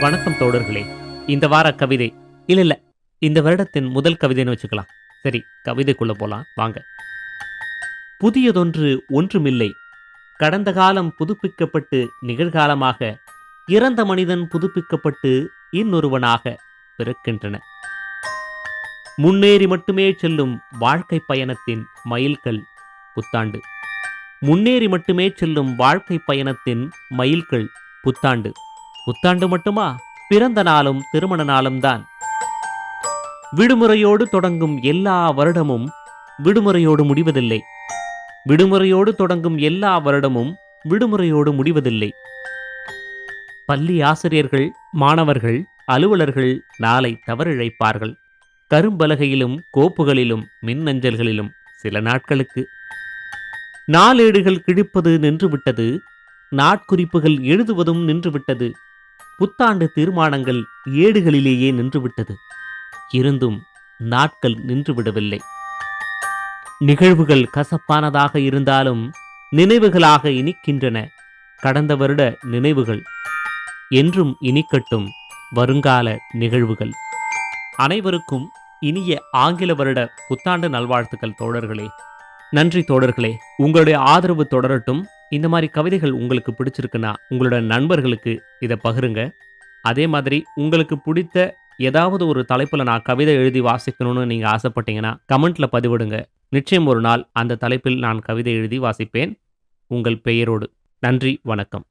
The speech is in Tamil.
வணக்கம் தோழர்களே. இந்த வார கவிதை இல்ல இல்லை இந்த வருடத்தின் முதல் கவிதைன்னு வச்சுக்கலாம். சரி கவிதைக்குள்ள போலாம் வாங்க. புதியதொன்று ஒன்றுமில்லை. கடந்த காலம் புதுப்பிக்கப்பட்டு நிகழ்காலமாக இறந்த மனிதன் புதுப்பிக்கப்பட்டு இன்னொருவனாக பிறக்கின்றன. முன்னேறி மட்டுமே செல்லும் வாழ்க்கை பயணத்தின் மயில்கள் புத்தாண்டு. முன்னேறி மட்டுமே செல்லும் வாழ்க்கை பயணத்தின் மயில்கள் புத்தாண்டு. புத்தாண்டு மட்டுமா? பிறந்த நாளும் திருமண நாளும் தான் விடுமுறையோடு தொடங்கும் எல்லா வருடமும் விடுமுறையோடு முடிவதில்லை. விடுமுறையோடு தொடங்கும் எல்லா வருடமும் விடுமுறையோடு முடிவதில்லை. பள்ளி ஆசிரியர்கள் மாணவர்கள் அலுவலர்கள் நாளை தவறிழைப்பார்கள். கரும்பலகையிலும் கோப்புகளிலும் மின்னஞ்சல்களிலும் சில நாட்களுக்கு. நாளேடுகள் கிழிப்பது நின்றுவிட்டது. நாட்குறிப்புகள் எழுதுவதும் நின்றுவிட்டது. புத்தாண்டு தீர்மானங்கள் ஏடுகளிலேயே நின்றுவிட்டது. இருந்தும் நாட்கள் நின்றுவிடவில்லை. நிகழ்வுகள் கசப்பானதாக இருந்தாலும் நினைவுகளாக இனிக்கின்றன. கடந்த வருட நினைவுகள் என்றும் இனிக்கட்டும் வருங்கால நிகழ்வுகள். அனைவருக்கும் இனிய ஆங்கில வருட புத்தாண்டு நல்வாழ்த்துக்கள் தோழர்களே. நன்றி தோழர்களே. உங்களுடைய ஆதரவு தொடரட்டும். இந்த மாதிரி கவிதைகள் உங்களுக்கு பிடிச்சிருக்குன்னா உங்களோட நண்பர்களுக்கு இதை பகிருங்க. அதே மாதிரி உங்களுக்கு பிடித்த ஏதாவது ஒரு தலைப்பில் நான் கவிதை எழுதி வாசிக்கணும்னு நீங்கள் ஆசைப்பட்டீங்கன்னா கமெண்ட்டில் பதிவிடுங்க. நிச்சயம் ஒரு நாள் அந்த தலைப்பில் நான் கவிதை எழுதி வாசிப்பேன். உங்கள் பெயரோடு. நன்றி வணக்கம்.